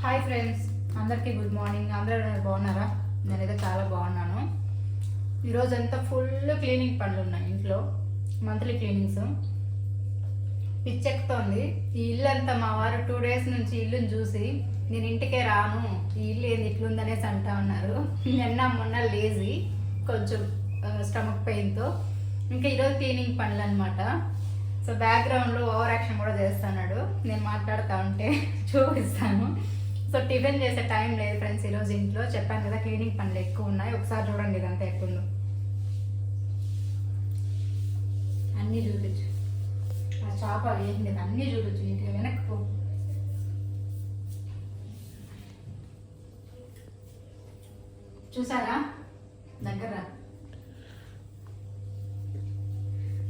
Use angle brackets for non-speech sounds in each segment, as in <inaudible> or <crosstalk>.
Hi friends అందరికీ good morning అందరూ బాగున్నారా? నేనైతే చాలా బాగున్నాను. ఈరోజు అంతా ఫుల్ క్లీనింగ్ పనులు ఉన్నాయి ఇంట్లో. మంత్లీ క్లీనింగ్స్ పిచ్చెక్కుతోంది. ఈ ఇల్లు అంతా మా వారు టూ డేస్ నుంచి ఇల్లుని చూసి నేను ఇంటికే రాను. ఈ ఇల్లు ఏంది ఇట్లుందనేసి అంటా ఉన్నారు. నిన్న మొన్న లేజీ కొంచెం స్టమక్ పెయిన్తో ఇంకా ఈరోజు క్లీనింగ్ పనులు అనమాట సో బ్యాక్గ్రౌండ్లో ఓవర్ యాక్షన్ కూడా చేస్తున్నాడు. నేను మాట్లాడుతూ ఉంటే <laughs> చూపిస్తాను. సో టిఫిన్ చేసే టైం లేదు ఫ్రెండ్స్ ఈరోజు ఇంట్లో. చెప్పాను కదా క్లీనింగ్ పనులు ఎక్కువ ఉన్నాయి. ఒకసారి చూడండి ఇదంతా ఎక్కువ అన్నీ చూపించు ఆ చేప ఏంటి అన్నీ చూపించు నీట్గా వెనక్కి పో. చూసారా? దగ్గర.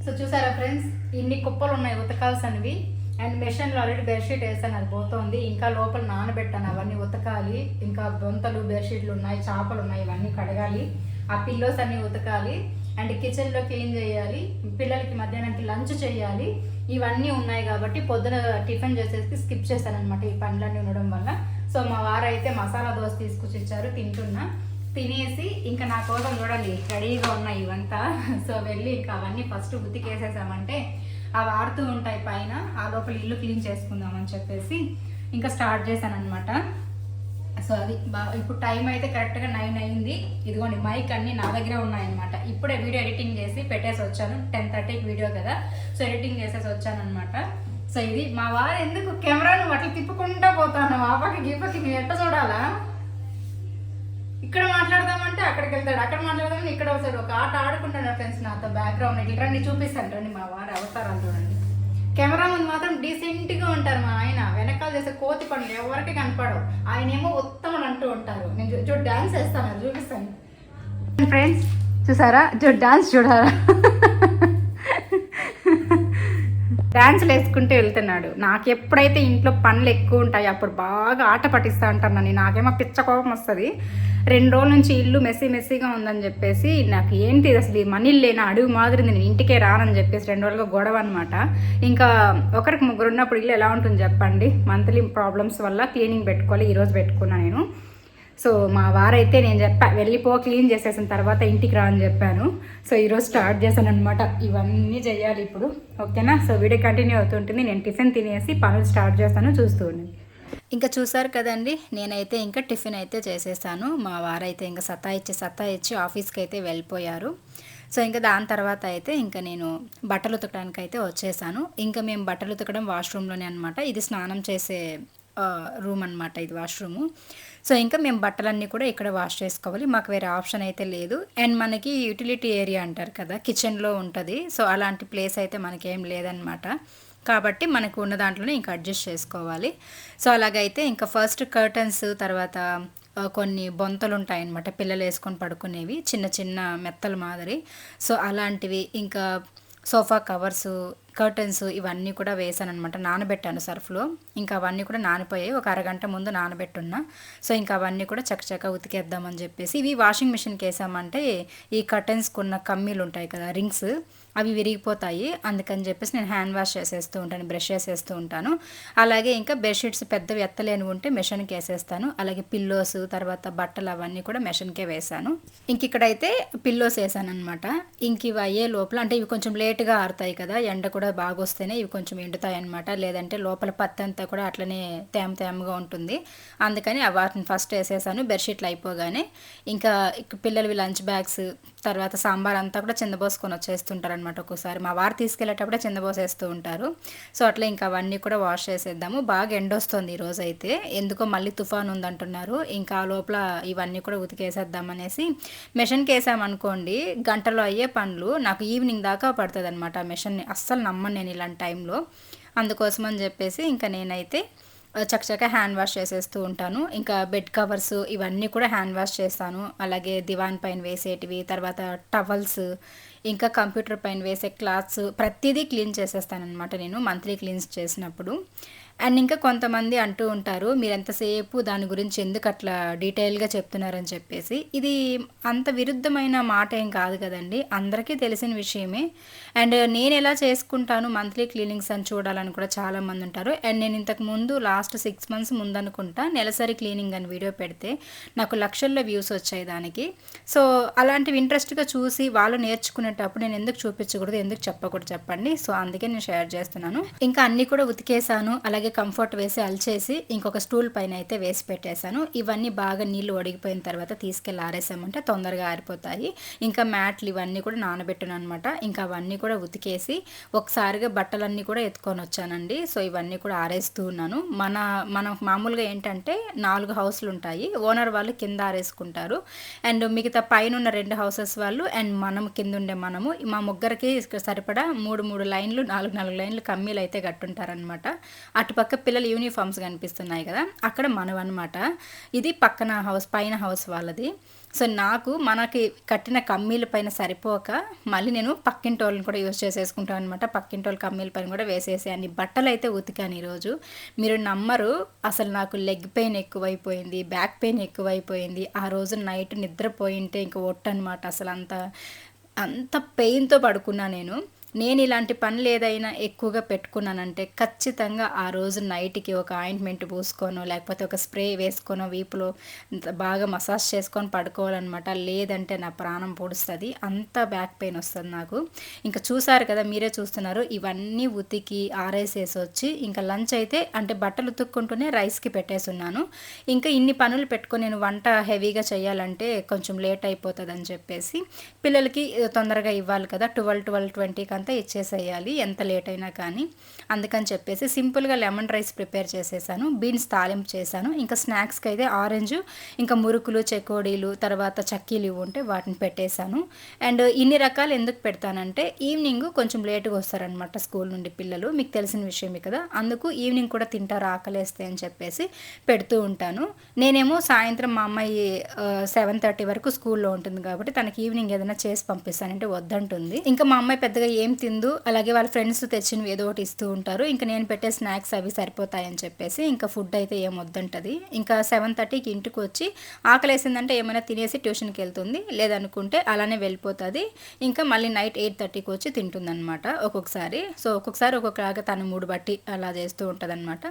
సో చూసారా ఫ్రెండ్స్? ఇన్ని కుప్పలు ఉన్నాయి ఉతకాల్సినవి. అండ్ మెషిన్లో ఆల్రెడీ బెడ్షీట్ వేసాను అది పోతుంది. ఇంకా లోపల నానబెట్టాను అవన్నీ ఉతకాలి. ఇంకా బొంతలు బెడ్షీట్లు ఉన్నాయి చేపలు ఉన్నాయి ఇవన్నీ కడగాలి. ఆ పిల్లోస్ అన్నీ ఉతకాలి. అండ్ కిచెన్లో క్లీన్ చేయాలి. పిల్లలకి మధ్యాహ్నానికి లంచ్ చేయాలి. ఇవన్నీ ఉన్నాయి కాబట్టి పొద్దున టిఫిన్ చేసేసి స్కిప్ చేశాను అనమాట ఈ పనులన్నీ ఉండడం వల్ల. సో మా వారు అయితే మసాలా దోశ తీసుకొచ్చి ఇచ్చారు తింటున్నా. తినేసి ఇంకా నా కోసం చూడండి రెడీగా ఉన్నాయి ఇవంతా. సో వెళ్ళి ఇంకా అవన్నీ ఫస్ట్ ఉతికేసేసామంటే అవి ఆడుతూ ఉంటాయి పైన. ఆ లోపల ఇల్లు క్లీన్ చేసుకుందామని చెప్పేసి ఇంకా స్టార్ట్ చేశాను అనమాట సో అది బాగా ఇప్పుడు టైం అయితే కరెక్ట్గా నైన్ అయింది. ఇదిగోండి మైక్ అన్నీ నా దగ్గరే ఉన్నాయన్నమాట. ఇప్పుడే వీడియో ఎడిటింగ్ చేసి పెట్టేసి వచ్చాను. టెన్ థర్టీకి వీడియో కదా. సో ఎడిటింగ్ చేసేసి వచ్చాను అనమాట సో ఇది మా వారు ఎందుకు కెమెరాను అట్లా తిప్పుకుంటా పోతాను? ఆ పక్క గీపకి నేను ఎట్ట చూడాలా? ఇక్కడ మాట్లాడదామంటే అక్కడికి వెళ్తాడు. అక్కడ మాట్లాడదామని ఇక్కడ వస్తాడు. ఒక ఆట ఆడుకుంటాడు ఫ్రెండ్స్ నాతో బ్యాక్గ్రౌండ్ ఇట్లా రండి చూపిస్తాను రండి మా వారు అవతారాలు చూడండి. కెమెరా ముందు మాత్రం డీసెంట్గా ఉంటారు మా ఆయన. వెనకాల చేసే కోతి పనులు ఎవరికి కనపడవు. ఆయన ఏమో ఉత్తముడు అంటూ ఉంటారు. నేను చూ- చూడు డాన్స్ వేస్తాను చూపిస్తాను. ఫ్రెండ్స్ చూసారా? చూడు డాన్స్ చూడారా డ్యాన్సులు వేసుకుంటూ వెళ్తున్నాడు. నాకు ఎప్పుడైతే ఇంట్లో పనులు ఎక్కువ ఉంటాయి అప్పుడు బాగా ఆట పట్టిస్తూ ఉంటాను నన్ను. నాకేమో పిచ్చ కోపం వస్తుంది. రెండు రోజుల నుంచి ఇల్లు మెస్సీ మెస్సీగా ఉందని చెప్పేసి నాకు ఏంటి అసలు ఈ మనీ లేని అడుగు మాదిరి నేను ఇంటికే రానని చెప్పేసి రెండు రోజులుగా గొడవ అనమాట ఇంకా ఒకరికి ముగ్గురు ఉన్నప్పుడు ఇల్లు ఎలా ఉంటుంది చెప్పండి? మంత్లీ ప్రాబ్లమ్స్ వల్ల క్లీనింగ్ పెట్టుకోవాలి ఈరోజు పెట్టుకున్నా నేను. సో మా వారైతే నేను చెప్పా వెళ్ళిపో క్లీన్ చేసేసిన తర్వాత ఇంటికి రా అని చెప్పాను. సో ఈరోజు స్టార్ట్ చేశాను అనమాట ఇవన్నీ చేయాలి ఇప్పుడు. ఓకేనా? సో వీడియో కంటిన్యూ అవుతుంటుంది. నేను టిఫిన్ తినేసి పనులు స్టార్ట్ చేస్తాను. చూస్తూ ఉండండి. ఇంకా చూసారు కదండి నేనైతే ఇంకా టిఫిన్ అయితే చేసేసాను. మా వారైతే ఇంకా సత్తా ఇచ్చి సత్తా ఇచ్చి ఆఫీస్కి అయితే వెళ్ళిపోయారు. సో ఇంకా దాని తర్వాత అయితే ఇంకా నేను బట్టలు ఉతకడానికి అయితే వచ్చేసాను. ఇంకా మేము బట్టలు ఉతకడం వాష్రూమ్లోనే అనమాట ఇది స్నానం చేసే రూమ్ అనమాట ఇది వాష్రూము. సో ఇంకా మేము బట్టలన్నీ కూడా ఇక్కడ వాష్ చేసుకోవాలి. మాకు వేరే ఆప్షన్ అయితే లేదు. అండ్ మనకి యూటిలిటీ ఏరియా అంటారు కదా కిచెన్లో ఉంటుంది. సో అలాంటి ప్లేస్ అయితే మనకేం లేదనమాట కాబట్టి మనకు ఉన్న దాంట్లోనే ఇంకా అడ్జస్ట్ చేసుకోవాలి. సో అలాగైతే ఇంకా ఫస్ట్ కర్టన్స్ తర్వాత కొన్ని బొంతలు ఉంటాయన్నమాట. పిల్లలు వేసుకొని పడుకునేవి. చిన్న చిన్న మెత్తల మాదిరి. సో అలాంటివి ఇంకా సోఫా కవర్స్ కర్టన్స్ ఇవన్నీ కూడా వేసాను అనమాట నానబెట్టాను సర్ఫ్లో. ఇంకా అవన్నీ కూడా నానిపోయాయి. ఒక అరగంట ముందు నానబెట్టున్నా. సో ఇంకా అవన్నీ కూడా చక్కచక్క ఉతికేద్దామని చెప్పేసి. ఇవి వాషింగ్ మిషన్కి వేసామంటే ఈ కర్టన్స్కి ఉన్న కమ్మీలు ఉంటాయి కదా రింగ్స్. అవి విరిగిపోతాయి. అందుకని చెప్పేసి నేను హ్యాండ్ వాష్ చేసేస్తూ ఉంటాను బ్రష్ చేసేస్తూ ఉంటాను. అలాగే ఇంకా బెడ్షీట్స్ పెద్దవి ఎత్తలేని ఉంటే మెషిన్కి వేసేస్తాను. అలాగే పిల్లోస్ తర్వాత బట్టలు అవన్నీ కూడా మెషిన్కే వేసాను ఇంక ఇక్కడైతే పిల్లోస్ వేసాను అనమాట ఇంక ఇవి అయ్యే లోపల అంటే ఇవి కొంచెం లేట్గా ఆరుతాయి కదా ఎండ కూడా బాగా వస్తేనే ఇవి కొంచెం ఎండుతాయి అనమాట లేదంటే లోపల పత్తి అంతా కూడా అట్లనే తేమ తేమగా ఉంటుంది. అందుకని వాటిని ఫస్ట్ వేసేసాను బెడ్షీట్లు అయిపోగానే. ఇంకా పిల్లలవి లంచ్ బ్యాగ్స్ తర్వాత సాంబార్ అంతా కూడా చిందబోసుకొని వచ్చేస్తుంటారు అనమాట ఒక్కోసారి. మా వారు తీసుకెళ్ళేటప్పుడే చిందబోసేస్తూ ఉంటారు. సో అట్లా ఇంకా అవన్నీ కూడా వాష్ చేసేద్దాము. బాగా ఎండొస్తుంది ఈ రోజు అయితే ఎందుకో మళ్ళీ తుఫాన్ ఉందంటున్నారు. ఇంకా ఆ లోపల ఇవన్నీ కూడా ఉతికేసేద్దాం అనేసి మెషిన్కి వేసామనుకోండి గంటలో అయ్యే పనులు. నాకు ఈవినింగ్ దాకా పడుతుంది అనమాట మిషన్ అస్సలు నమ్మను నేను ఇలాంటి టైంలో. అందుకోసం అని చెప్పేసి ఇంకా నేనైతే చక్కచక్క హ్యాండ్ వాష్ చేసేస్తూ ఉంటాను. ఇంకా బెడ్ కవర్స్ ఇవన్నీ కూడా హ్యాండ్ వాష్ చేస్తాను. అలాగే దివాన్ పైన వేసేటివి తర్వాత టవల్స్ ఇంకా కంప్యూటర్ పైన వేసే క్లాత్స్ ప్రతిదీ క్లీన్ చేసేస్తాను అనమాట నేను మంత్లీ క్లీన్స్ చేసినప్పుడు. అండ్ ఇంకా కొంతమంది అంటూ ఉంటారు మీరు ఎంతసేపు దాని గురించి ఎందుకు అట్లా డీటెయిల్గా చెప్తున్నారని చెప్పేసి. ఇది అంత విరుద్ధమైన మాట ఏం కాదు కదండి. అందరికీ తెలిసిన విషయమే. అండ్ నేను ఎలా చేసుకుంటాను మంత్లీ క్లీనింగ్స్ అని చూడాలని కూడా చాలామంది ఉంటారు. అండ్ నేను ఇంతకు ముందు లాస్ట్ సిక్స్ మంత్స్ ముందనుకుంటా నెలసరి క్లీనింగ్ అని వీడియో పెడితే నాకు లక్షల్లో వ్యూస్ వచ్చాయి దానికి. సో అలాంటివి ఇంట్రెస్ట్గా చూసి వాళ్ళు నేర్చుకునేటప్పుడు నేను ఎందుకు చూపించకూడదు ఎందుకు చెప్పకూడదు చెప్పండి. సో అందుకే నేను షేర్ చేస్తున్నాను. ఇంకా అన్నీ కూడా ఉతికేసాను అలాగే కంఫర్ట్ వేసి అల్చేసి ఇంకొక స్టూల్ పైన అయితే వేసి పెట్టేశాను. ఇవన్నీ బాగా నీళ్ళు ఒడిగిపోయిన తర్వాత తీసుకెళ్ళి ఆరేసామంటే తొందరగా ఆరిపోతాయి. ఇంకా మ్యాట్లు ఇవన్నీ కూడా నానబెట్టాను అనమాట ఇంకా అవన్నీ కూడా ఉతికేసి ఒకసారిగా బట్టలన్నీ కూడా ఎత్తుకొని వచ్చానండి. సో ఇవన్నీ కూడా ఆరేస్తూ ఉన్నాను. మన మనం మామూలుగా ఏంటంటే నాలుగు హౌస్లు ఉంటాయి. ఓనర్ వాళ్ళు కింద ఆరేసుకుంటారు. అండ్ మిగతా పైన ఉన్న రెండు హౌసెస్ వాళ్ళు అండ్ మనం కింద ఉండే మనము. మా ముగ్గురికి సరిపడా మూడు మూడు లైన్లు నాలుగు నాలుగు లైన్లు కమ్మీలు అయితే కట్టుంటారనమాట అటు పక్క పిల్లల యూనిఫామ్స్ కనిపిస్తున్నాయి కదా అక్కడ మనవన్నమాట. ఇది పక్కన హౌస్ పైన హౌస్ వాళ్ళది. సో నాకు మనకి కట్టిన కమ్మీల పైన సరిపోక మళ్ళీ నేను పక్కింటి వాళ్ళని కూడా యూజ్ చేసేసుకుంటాను అనమాట పక్కింటి వాళ్ళ కమ్మీల పైన కూడా వేసేసి బట్టలు అయితే ఉతికాను ఈరోజు. మీరు నమ్మరు అసలు నాకు లెగ్ పెయిన్ ఎక్కువైపోయింది బ్యాక్ పెయిన్ ఎక్కువైపోయింది. ఆ రోజు నైట్ నిద్రపోయింటే ఇంక ఒట్టనమాట అసలు అంత అంత పెయిన్తో పడుకున్నా నేను. నేను ఇలాంటి పనులు ఏదైనా ఎక్కువగా పెట్టుకున్నానంటే ఖచ్చితంగా ఆ రోజు నైట్కి ఒక ఆయింట్మెంట్ పూసుకోనో లేకపోతే ఒక స్ప్రే వేసుకోనో వీపులో బాగా మసాజ్ చేసుకొని పడుకోవాలన్నమాట. లేదంటే నా ప్రాణం పొడుస్తుంది. అంత బ్యాక్ పెయిన్ వస్తుంది నాకు. ఇంకా చూసారు కదా మీరే చూస్తున్నారు. ఇవన్నీ ఉతికి ఆరేసేసి వచ్చి ఇంకా లంచ్ అయితే అంటే బట్టలు ఉతుక్కుంటూనే రైస్కి పెట్టేసున్నాను. ఇంకా ఇన్ని పనులు పెట్టుకొని నేను వంట హెవీగా చేయాలంటే కొంచెం లేట్ అయిపోతుంది అని చెప్పేసి పిల్లలకి తొందరగా ఇవ్వాలి కదా ట్వెల్వ్ ట్వెల్వ్ ట్వంటీకి అంతా ఇచ్చేసేయాలి ఎంత లేట్ అయినా కానీ. అందుకని చెప్పేసి సింపుల్గా లెమన్ రైస్ ప్రిపేర్ చేసేసాను బీన్స్ తాలింపు చేశాను. ఇంకా స్నాక్స్కి అయితే ఆరెంజ్ ఇంకా మురుకులు చెకోడీలు తర్వాత చక్కీలు ఇవి ఉంటే వాటిని పెట్టేశాను. అండ్ ఇన్ని రకాలు ఎందుకు పెడతానంటే ఈవినింగ్ కొంచెం లేటుగా వస్తారనమాట స్కూల్ నుండి పిల్లలు. మీకు తెలిసిన విషయమే కదా. అందుకు ఈవినింగ్ కూడా తింటారు ఆకలేస్తే అని చెప్పేసి పెడుతూ ఉంటాను. నేనేమో సాయంత్రం మా అమ్మాయి సెవెన్ థర్టీ వరకు స్కూల్లో ఉంటుంది కాబట్టి తనకి ఈవినింగ్ ఏదైనా చేసి పంపిస్తానంటే వద్దంటుంది. ఇంకా మా అమ్మాయి పెద్దగా ఏం ఏం తిందు అలాగే వాళ్ళ ఫ్రెండ్స్ తెచ్చినవి ఏదో ఒకటి ఇస్తూ ఉంటారు. ఇంకా నేను పెట్టే స్నాక్స్ అవి సరిపోతాయని చెప్పేసి ఇంకా ఫుడ్ అయితే ఏం వద్దంటది. ఇంకా సెవెన్ థర్టీకి ఇంటికి వచ్చి ఆకలేసిందంటే ఏమైనా తినేసి ట్యూషన్కి వెళ్తుంది. లేదనుకుంటే అలానే వెళ్ళిపోతుంది. ఇంకా మళ్ళీ నైట్ ఎయిట్ థర్టీకి వచ్చి తింటుందన్నమాట ఒక్కొక్కసారి. సో ఒక్కొక్కసారి ఒక్కొక్కలాగా తను మూడు బట్టి అలా చేస్తూ ఉంటుందన్నమాట.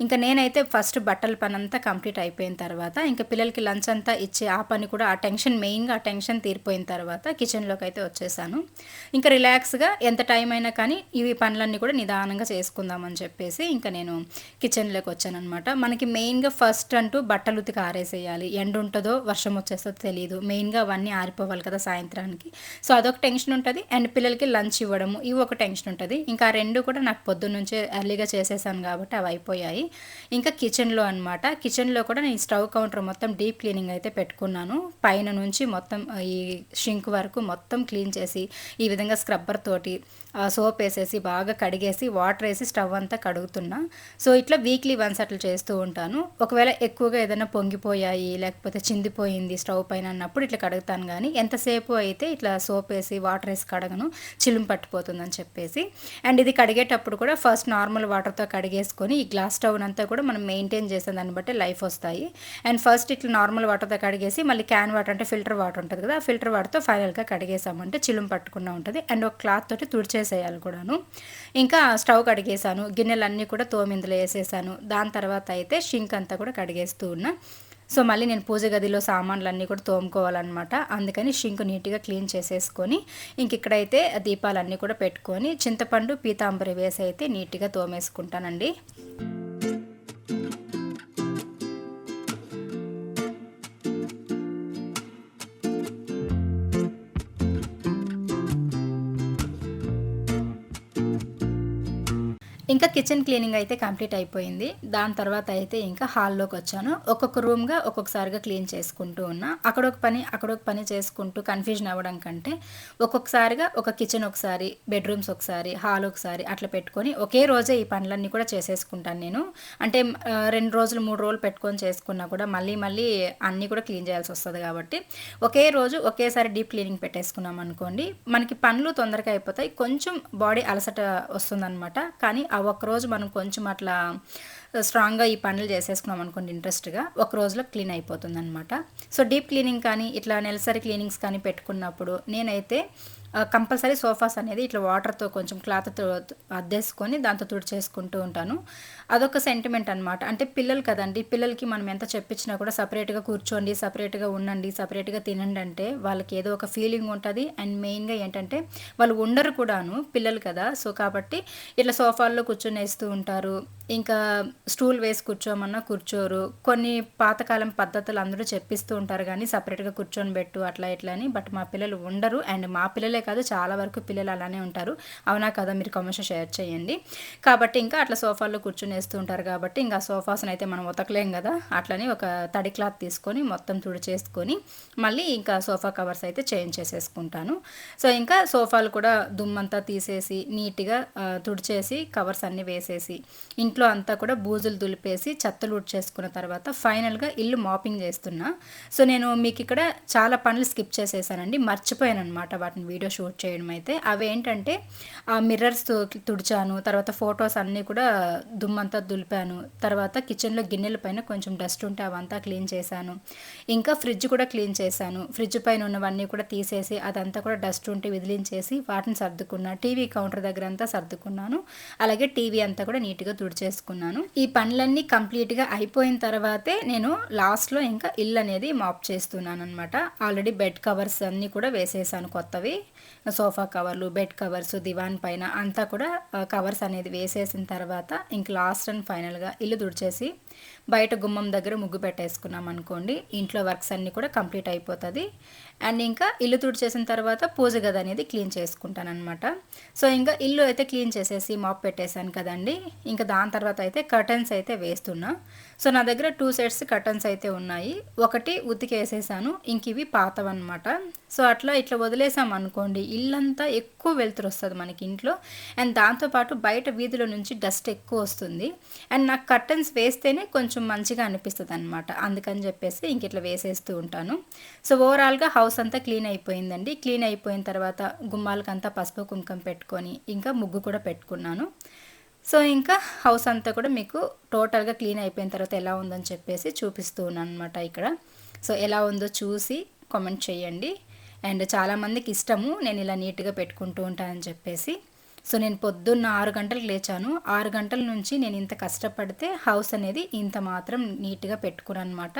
ఇంకా నేనైతే ఫస్ట్ బట్టల పని అంతా కంప్లీట్ అయిపోయిన తర్వాత ఇంకా పిల్లలకి లంచ్ అంతా ఇచ్చే ఆ పని కూడా ఆ టెన్షన్ మెయిన్గా ఆ టెన్షన్ తీరిపోయిన తర్వాత కిచెన్లోకి అయితే వచ్చేసాను. ఇంకా రిలాక్స్గా ఎంత టైం అయినా కానీ ఇవి పనులన్నీ కూడా నిదానంగా చేసుకుందామని చెప్పేసి ఇంకా నేను కిచెన్లోకి వచ్చానమాట మనకి మెయిన్గా ఫస్ట్ అంటూ బట్టలు ఉతికి ఆరేసేయాలి. ఎండ ఉంటుందో వర్షం వచ్చేస్తుందో తెలియదు మెయిన్గా అవన్నీ ఆరిపోవాలి కదా సాయంత్రానికి. సో అదొక టెన్షన్ ఉంటుంది. అండ్ పిల్లలకి లంచ్ ఇవ్వడము ఇవి ఒక టెన్షన్ ఉంటుంది. ఇంకా ఆ రెండు కూడా నాకు పొద్దున్నుంచే ఎర్లీగా చేసేసాను కాబట్టి అవి అయిపోయాయి. ఇంకా కిచెన్లో అనమాట కిచెన్లో కూడా నేను స్టవ్ కౌంటర్ మొత్తం డీప్ క్లీనింగ్ అయితే పెట్టుకున్నాను. పైన నుంచి మొత్తం ఈ షింక్ వరకు మొత్తం క్లీన్ చేసి ఈ విధంగా స్క్రబ్బర్ తోటి సోప్ వేసేసి బాగా కడిగేసి వాటర్ వేసి స్టవ్ అంతా కడుగుతున్నా. సో ఇట్లా వీక్లీ వన్స్ అట్లా చేస్తూ ఉంటాను. ఒకవేళ ఎక్కువగా ఏదైనా పొంగిపోయాయి లేకపోతే చిందిపోయింది స్టవ్ పైన అన్నప్పుడు ఇట్లా కడుగుతాను కానీ ఎంతసేపు అయితే ఇట్లా సోప్ వేసి వాటర్ వేసి కడగను చిలుము పట్టిపోతుందని చెప్పేసి. అండ్ ఇది కడిగేటప్పుడు కూడా ఫస్ట్ నార్మల్ వాటర్తో కడిగేసుకొని ఈ గ్లాస్ స్టవ్ అంతా కూడా మనం మెయింటైన్ చేసే దాన్ని బట్టి లైఫ్ వస్తాయి. అండ్ ఫస్ట్ ఇట్లా నార్మల్ వాటర్తో కడిగేసి మళ్ళీ క్యాన్ వాటర్ అంటే ఫిల్టర్ వాటర్ ఉంటుంది కదా ఆ ఫిల్టర్ వాటర్తో ఫైనల్గా కడిగేసామంటే చిలుము పట్టకుండా ఉంటుంది. అండ్ ఒక క్లాత్ తోటి వేసేసేయాలి కూడాను. ఇంకా స్టవ్ కడిగేసాను గిన్నెలన్నీ కూడా తోమిందులో వేసేసాను. దాని తర్వాత అయితే షింక్ అంతా కూడా కడిగేస్తూ ఉన్నా. సో మళ్ళీ నేను పూజ గదిలో సామాన్లన్నీ కూడా తోముకోవాలన్నమాట. అందుకని షింక్ నీట్గా క్లీన్ చేసేసుకొని ఇంక ఇక్కడైతే దీపాలన్నీ కూడా పెట్టుకొని చింతపండు పీతాంబరి వేసి అయితే నీట్గా తోమేసుకుంటానండి. ఇంకా కిచెన్ క్లీనింగ్ అయితే కంప్లీట్ అయిపోయింది. దాని తర్వాత అయితే ఇంకా హాల్లోకి వచ్చాను. ఒక్కొక్క రూమ్గా ఒక్కొక్కసారిగా క్లీన్ చేసుకుంటూ ఉన్నా. అక్కడ ఒక పని అక్కడ ఒక పని చేసుకుంటూ కన్ఫ్యూజన్ అవ్వడం కంటే ఒక్కొక్కసారిగా ఒక కిచెన్ ఒకసారి బెడ్రూమ్స్ ఒకసారి హాల్ ఒకసారి అట్లా పెట్టుకొని ఒకే రోజే ఈ పనులన్నీ కూడా చేసేసుకుంటాను నేను. అంటే రెండు రోజులు మూడు రోజులు పెట్టుకొని చేసుకున్నా కూడా మళ్ళీ మళ్ళీ అన్నీ కూడా క్లీన్ చేయాల్సి వస్తుంది కాబట్టి ఒకే రోజు ఒకేసారి డీప్ క్లీనింగ్ పెట్టేసుకున్నాం అనుకోండి మనకి పనులు తొందరగా అయిపోతాయి. కొంచెం బాడీ అలసట వస్తుందన్నమాట. కానీ ఒక్కరోజు మనం కొంచెం అట్లా స్ట్రాంగ్గా ఈ పనులు చేసేసుకున్నాం అనుకోండి ఇంట్రెస్ట్గా ఒక రోజులో క్లీన్ అయిపోతుంది అనమాట సో డీప్ క్లీనింగ్ కానీ ఇట్లా నెలసరి క్లీనింగ్స్ కానీ పెట్టుకున్నప్పుడు నేనైతే కంపల్సరీ సోఫాస్ అనేది ఇట్లా వాటర్తో కొంచెం క్లాత్తో అద్దేసుకొని దాంతో తుడిచేసుకుంటూ ఉంటాను. అదొక సెంటిమెంట్ అనమాట అంటే పిల్లలు కదండి పిల్లలకి మనం ఎంత చెప్పించినా కూడా సపరేట్గా కూర్చోండి సపరేట్గా ఉండండి సపరేట్గా తినండి అంటే వాళ్ళకి ఏదో ఒక ఫీలింగ్ ఉంటుంది. అండ్ మెయిన్గా ఏంటంటే వాళ్ళు ఉండరు కూడాను పిల్లలు కదా. సో కాబట్టి ఇట్లా సోఫాల్లో కూర్చొని వేస్తూ ఉంటారు. ఇంకా స్టూల్ వేసి కూర్చోమన్నా కూర్చోరు. కొన్ని పాతకాలం పద్ధతులు అందరూ చెప్పిస్తూ ఉంటారు కానీ సపరేట్గా కూర్చొని పెట్టు అట్లా ఇట్లా అని. బట్ మా పిల్లలు ఉండరు. అండ్ మా పిల్లలే కాదు చాలా వరకు పిల్లలు అలానే ఉంటారు. అవునా కదా మీరు కమర్షియల్ షేర్ చేయండి. కాబట్టి ఇంకా అట్లా సోఫాల్లో కూర్చొని వేస్తూ ఉంటారు కాబట్టి ఇంకా సోఫాస్ని అయితే మనం ఉతకలేం కదా. అట్లని ఒక తడి క్లాత్ తీసుకొని మొత్తం తుడిచేసుకొని మళ్ళీ ఇంకా సోఫా కవర్స్ అయితే చేంజ్ చేసేసుకుంటాను. సో ఇంకా సోఫాలు కూడా దుమ్మంతా తీసేసి నీట్గా తుడిచేసి కవర్స్ అన్నీ వేసేసి ఇంట్లో ఇంట్లో అంతా కూడా బూజులు దులిపేసి చెత్తలు చేసుకున్న తర్వాత ఫైనల్గా ఇల్లు మాపింగ్ చేస్తున్నా. సో నేను మీకు ఇక్కడ చాలా పనులు స్కిప్ చేసేసానండి. మర్చిపోయాను అనమాట వాటిని వీడియో షూట్ చేయడం అయితే. అవి ఏంటంటే ఆ మిర్రర్స్ తుడిచాను తర్వాత ఫొటోస్ అన్నీ కూడా దుమ్మంతా దులిపాను తర్వాత కిచెన్లో గిన్నెల పైన కొంచెం డస్ట్ ఉంటే అవంతా క్లీన్ చేశాను. ఇంకా ఫ్రిడ్జ్ కూడా క్లీన్ చేశాను. ఫ్రిడ్జ్ పైన ఉన్నవన్నీ కూడా తీసేసి అదంతా కూడా డస్ట్ ఉంటే విదిలించేసి వాటిని సర్దుకున్నా. టీవీ కౌంటర్ దగ్గర అంతా సర్దుకున్నాను. అలాగే టీవీ అంతా కూడా నీట్గా తుడిచేసి చేసుకున్నాను. ఈ పనులన్నీ కంప్లీట్గా అయిపోయిన తర్వాతే నేను లాస్ట్లో ఇంకా ఇల్లు అనేది మాప్ చేస్తున్నాను అనమాట ఆల్రెడీ బెడ్ కవర్స్ అన్నీ కూడా వేసేసాను కొత్తవి. సోఫా కవర్లు బెడ్ కవర్స్ దివాన్ పైన అంతా కూడా కవర్స్ అనేది వేసేసిన తర్వాత ఇంక లాస్ట్ అండ్ ఫైనల్గా ఇల్లు తుడిచేసి బయట గుమ్మం దగ్గర ముగ్గు పెట్టేసుకున్నాం అనుకోండి ఇంట్లో వర్క్స్ అన్నీ కూడా కంప్లీట్ అయిపోతుంది. అండ్ ఇంకా ఇల్లు తుడిచేసిన తర్వాత పూజ గది అనేది క్లీన్ చేసుకుంటాను అనమాట సో ఇంకా ఇల్లు అయితే క్లీన్ చేసేసి మాప్ పెట్టేశాను కదండి. ఇంకా దాని తర్వాత అయితే కర్టన్స్ అయితే వేస్తున్నా. సో నా దగ్గర టూ సెట్స్ కర్టన్స్ అయితే ఉన్నాయి. ఒకటి ఉతికేసేసాను ఇంక ఇవి పాతవన్నమాట. సో అట్లా ఇట్లా వదిలేసాం అనుకోండి ఇల్లంతా ఎక్కువ వెళ్తురు వస్తుంది మనకి ఇంట్లో. అండ్ దాంతోపాటు బయట వీధిలో నుంచి డస్ట్ ఎక్కువ వస్తుంది. అండ్ నాకు కర్టన్స్ వేస్తేనే కొంచెం మంచిగా అనిపిస్తుంది అనమాట అందుకని చెప్పేసి ఇంక ఇట్లా వేసేస్తూ ఉంటాను. సో ఓవరాల్గా హౌస్ అంతా క్లీన్ అయిపోయిందండి. క్లీన్ అయిపోయిన తర్వాత గుమ్మాలకంతా పసుపు కుంకం పెట్టుకొని ఇంకా ముగ్గు కూడా పెట్టుకున్నాను. సో ఇంకా హౌస్ అంతా కూడా మీకు టోటల్గా క్లీన్ అయిపోయిన తర్వాత ఎలా ఉందని చెప్పేసి చూపిస్తూ ఉన్నాను అనమాట ఇక్కడ. సో ఎలా ఉందో చూసి కామెంట్ చేయండి. అండ్ చాలామందికి ఇష్టము నేను ఇలా నీట్గా పెట్టుకుంటూ ఉంటానని చెప్పేసి. సో నేను పొద్దున్న ఆరు గంటలకు లేచాను. ఆరు గంటల నుంచి నేను ఇంత కష్టపడితే హౌస్ అనేది ఇంత మాత్రం నీట్గా పెట్టుకున్నాను అనమాట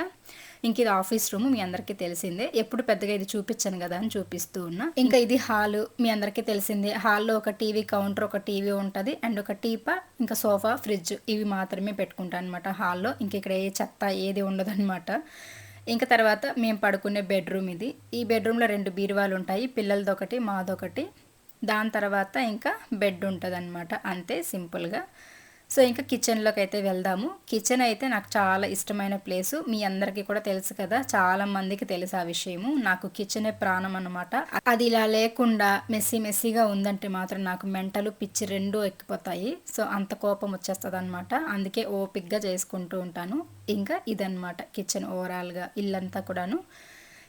ఇంక ఇది ఆఫీస్ రూమ్ మీ అందరికీ తెలిసిందే. ఎప్పుడు పెద్దగా ఇది చూపించాను కదా అని చూపిస్తూ ఉన్నా. ఇంకా ఇది హాల్ మీ అందరికీ తెలిసిందే. హాల్లో ఒక టీవీ కౌంటర్ ఒక టీవీ ఉంటుంది. అండ్ ఒక టీపా ఇంకా సోఫా ఫ్రిడ్జ్ ఇవి మాత్రమే పెట్టుకుంటాను అనమాట హాల్లో. ఇంక ఇక్కడ ఏ చెత్త ఏది ఉండదు అనమాట ఇంకా తర్వాత మేము పడుకునే బెడ్రూమ్ ఇది. ఈ బెడ్రూమ్లో రెండు బీరువాలు ఉంటాయి. పిల్లలదొకటి మాదొకటి దాని తర్వాత ఇంకా బెడ్ ఉంటుంది అనమాట అంతే సింపుల్గా. సో ఇంకా కిచెన్లోకి అయితే వెళ్దాము. కిచెన్ అయితే నాకు చాలా ఇష్టమైన ప్లేసు. మీ అందరికీ కూడా తెలుసు కదా చాలా మందికి తెలుసు ఆ విషయము. నాకు కిచెనే ప్రాణం అనమాట అది ఇలా లేకుండా మెస్సీ మెస్సీగా ఉందంటే మాత్రం నాకు మెంటలు పిచ్చి రెండూ ఎక్కిపోతాయి. సో అంత కోపం వచ్చేస్తుంది అనమాట అందుకే ఓపిక్గా చేసుకుంటూ ఉంటాను. ఇంకా ఇదనమాట కిచెన్ ఓవరాల్గా ఇల్లంతా కూడాను.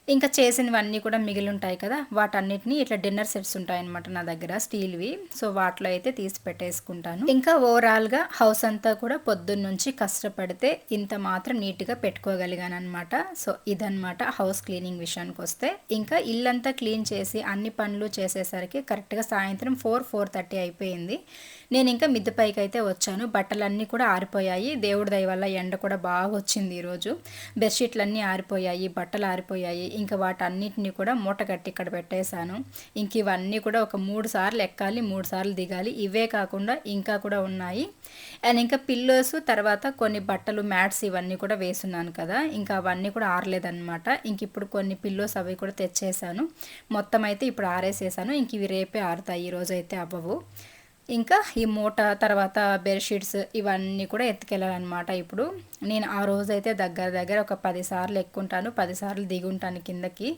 ఇంకా చేసినవన్నీ కూడా మిగిలి ఉంటాయి కదా వాటన్నిటిని ఇట్లా డిన్నర్ సెట్స్ ఉంటాయన్నమాట నా దగ్గర స్టీల్వి. సో వాటిలో అయితే తీసి పెట్టేసుకుంటాను. ఇంకా ఓవరాల్గా హౌస్ అంతా కూడా పొద్దున్న నుంచి కష్టపడితే ఇంత మాత్రం నీట్గా పెట్టుకోగలిగాను అనమాట సో ఇదనమాట హౌస్ క్లీనింగ్ విషయానికి వస్తే ఇంకా ఇల్లంతా క్లీన్ చేసి అన్ని పనులు చేసేసరికి కరెక్ట్గా సాయంత్రం ఫోర్ ఫోర్ థర్టీ అయిపోయింది. నేను ఇంకా మిద్దె పైకి అయితే వచ్చాను. బట్టలన్నీ కూడా ఆరిపోయాయి. దేవుడి దయ వల్ల ఎండ కూడా బాగా వచ్చింది ఈరోజు. బెడ్షీట్లు అన్నీ ఆరిపోయాయి బట్టలు ఆరిపోయాయి. ఇంకా వాటన్నిటిని కూడా మూటగట్టి ఇక్కడ పెట్టేశాను. ఇంక ఇవన్నీ కూడా ఒక మూడు సార్లు ఎక్కాలి మూడు సార్లు దిగాలి. ఇవే కాకుండా ఇంకా కూడా ఉన్నాయి. అండ్ ఇంకా పిల్లోస్ తర్వాత కొన్ని బట్టలు మ్యాట్స్ ఇవన్నీ కూడా వేసున్నాను కదా. ఇంకా అవన్నీ కూడా ఆరలేదనమాట ఇంక ఇప్పుడు కొన్ని పిల్లోస్ అవి కూడా తెచ్చేసాను మొత్తం అయితే ఇప్పుడు ఆరేసేసాను. ఇంక ఇవి రేపే ఆరుతాయి. ఈరోజు అయితే అవ్వవు. ఇంకా ఈ మూట తర్వాత బెడ్షీట్స్ ఇవన్నీ కూడా ఎత్తుకెళ్ళాలన్నమాట. ఇప్పుడు నేను ఆ రోజైతే దగ్గర దగ్గర ఒక పది సార్లు ఎక్కుంటాను పది సార్లు దిగుంటాను కిందకి.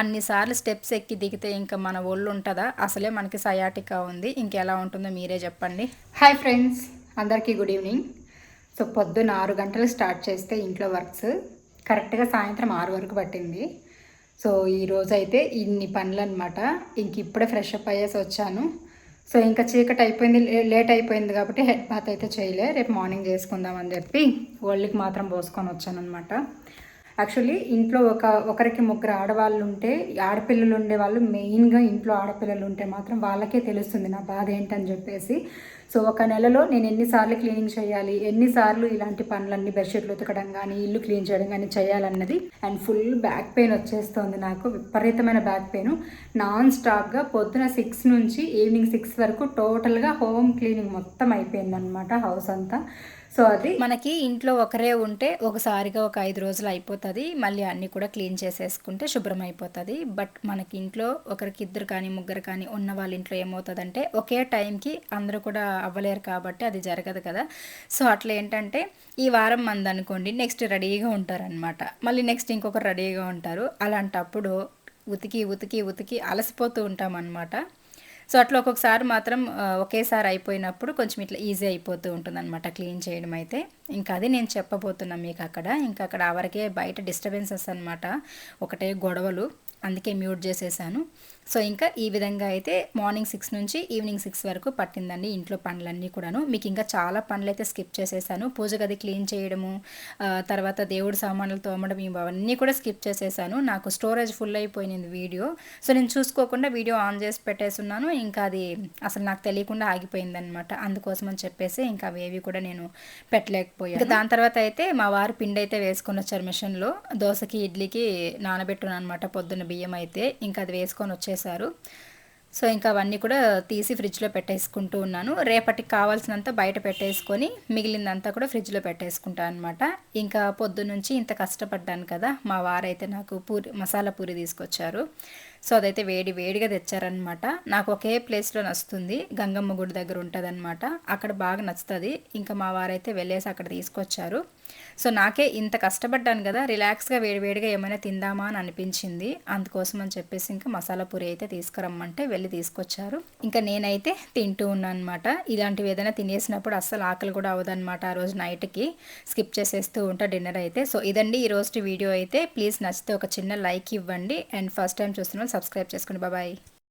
అన్నిసార్లు స్టెప్స్ ఎక్కి దిగితే ఇంకా మన ఒళ్ళు ఉంటుందా? అసలే మనకి సయాటికా ఉంది. ఇంకెలా ఉంటుందో మీరే చెప్పండి. హాయ్ ఫ్రెండ్స్ అందరికీ గుడ్ ఈవినింగ్ సో పొద్దున్న ఆరు గంటలు స్టార్ట్ చేస్తే ఇంట్లో వర్క్స్ కరెక్ట్గా సాయంత్రం ఆరు వరకు పట్టింది. సో ఈ రోజైతే ఇన్ని పనులు అనమాట ఇంక ఇప్పుడే ఫ్రెష్ అప్ అయ్యేసి వచ్చాను. సో ఇంకా చీకటి అయిపోయింది లే- లేట్ అయిపోయింది కాబట్టి హెడ్ బాత్ అయితే చేయలే. రేపు మార్నింగ్ చేసుకుందామని చెప్పి ఒళ్ళకి మాత్రం పోసుకొని వచ్చాను అనమాట యాక్చువల్లీ ఇంట్లో ఒక ఒకరికి ముగ్గురు ఆడవాళ్ళు ఉంటే ఆడపిల్లలు ఉండేవాళ్ళు మెయిన్గా ఇంట్లో ఆడపిల్లలు ఉంటే మాత్రం వాళ్ళకే తెలుస్తుంది నా బాధ ఏంటని చెప్పేసి. సో ఒక నెలలో నేను ఎన్నిసార్లు క్లీనింగ్ చేయాలి ఎన్నిసార్లు ఇలాంటి పనులన్నీ బెడ్షీట్లు ఉతకడం కానీ ఇల్లు క్లీన్ చేయడం కానీ చేయాలన్నది. అండ్ ఫుల్ బ్యాక్ పెయిన్ వచ్చేస్తుంది నాకు విపరీతమైన బ్యాక్ పెయిన్. నాన్ స్టాప్గా పొద్దున సిక్స్ నుంచి ఈవినింగ్ సిక్స్ వరకు టోటల్గా హోమ్ క్లీనింగ్ మొత్తం అయిపోయింది అనమాట హౌస్ అంతా. సో అది మనకి ఇంట్లో ఒకరే ఉంటే ఒకసారిగా ఒక ఐదు రోజులు అయిపోతుంది. మళ్ళీ అన్నీ కూడా క్లీన్ చేసేసుకుంటే శుభ్రం అయిపోతుంది. బట్ మనకి ఇంట్లో ఒకరికి ఇద్దరు కానీ ముగ్గురు కానీ ఉన్న వాళ్ళ ఇంట్లో ఏమవుతుందంటే ఒకే టైంకి అందరూ కూడా అవ్వలేరు కాబట్టి అది జరగదు కదా. సో అట్లా ఏంటంటే ఈ వారం మంది అనుకోండి నెక్స్ట్ రెడీగా ఉంటారనమాట మళ్ళీ నెక్స్ట్ ఇంకొకరు రెడీగా ఉంటారు. అలాంటప్పుడు ఉతికి ఉతికి ఉతికి అలసిపోతూ ఉంటాం అనమాట సో అట్లా ఒక్కొక్కసారి మాత్రం ఒకేసారి అయిపోయినప్పుడు కొంచెం ఇట్లా ఈజీ అయిపోతూ ఉంటుంది అనమాట క్లీన్ చేయడం అయితే. ఇంకా అది నేను చెప్పబోతున్నా మీకు అక్కడ. ఇంకా అక్కడ ఆ బయట డిస్టర్బెన్సెస్ అనమాట ఒకటే గొడవలు. అందుకే మ్యూట్ చేసేసాను. సో ఇంకా ఈ విధంగా అయితే మార్నింగ్ సిక్స్ నుంచి ఈవినింగ్ సిక్స్ వరకు పట్టిందండి ఇంట్లో పనులన్నీ కూడాను. మీకు ఇంకా చాలా పనులు అయితే స్కిప్ చేసేసాను. పూజ గది క్లీన్ చేయడము తర్వాత దేవుడి సామాన్లు తోమడం ఇవన్నీ అవన్నీ కూడా స్కిప్ చేసేసాను. నాకు స్టోరేజ్ ఫుల్ అయిపోయింది వీడియో. సో నేను చూసుకోకుండా వీడియో ఆన్ చేసి పెట్టేస్తున్నాను ఇంకా అది అసలు నాకు తెలియకుండా ఆగిపోయింది అనమాట అందుకోసం అని చెప్పేసి ఇంకా అవేవి కూడా నేను పెట్టలేకపోయాను. ఇంకా దాని తర్వాత అయితే మా వారు పిండి అయితే వేసుకొని వచ్చారు మిషన్లో. దోశకి ఇడ్లీకి నానబెట్టున్నాను అనమాట పొద్దున్న బియ్యం అయితే ఇంకా అది వేసుకొని వచ్చేసారు. సో ఇంకా అవన్నీ కూడా తీసి ఫ్రిడ్జ్లో పెట్టేసుకుంటూ ఉన్నాను. రేపటికి కావాల్సినంత బయట పెట్టేసుకొని మిగిలిందంతా కూడా ఫ్రిడ్జ్లో పెట్టేసుకుంటాను అనమాట ఇంకా పొద్దు నుంచి ఇంత కష్టపడ్డాను కదా మా వారైతే నాకు పూరి మసాలా పూరి తీసుకొచ్చారు. సో అదైతే వేడి వేడిగా తెచ్చారనమాట నాకు ఒకే ప్లేస్లో నచ్చుతుంది. గంగమ్మ గుడి దగ్గర ఉంటుందన్నమాట. అక్కడ బాగా నచ్చుతుంది. ఇంకా మా వారైతే వెళ్ళేసి అక్కడ తీసుకొచ్చారు. సో నాకే ఇంత కష్టపడ్డాను కదా రిలాక్స్గా వేడివేడిగా ఏమైనా తిందామా అని అనిపించింది. అందుకోసం అని చెప్పేసి ఇంకా మసాలా పూరి అయితే తీసుకురమ్మంటే వెళ్ళి తీసుకొచ్చారు. ఇంకా నేనైతే తింటూ ఉన్నాను అనమాట ఇలాంటివి ఏదైనా తినేసినప్పుడు అస్సలు ఆకలి కూడా అవ్వదన్నమాట ఆ రోజు నైట్కి. స్కిప్ చేసేస్తూ ఉంటా డిన్నర్ అయితే. సో ఇదండి ఈ రోజు వీడియో అయితే. ప్లీజ్ నచ్చితే ఒక చిన్న లైక్ ఇవ్వండి. అండ్ ఫస్ట్ టైం చూస్తున్న వాళ్ళు సబ్స్క్రైబ్ చేసుకోండి. బాబాయ్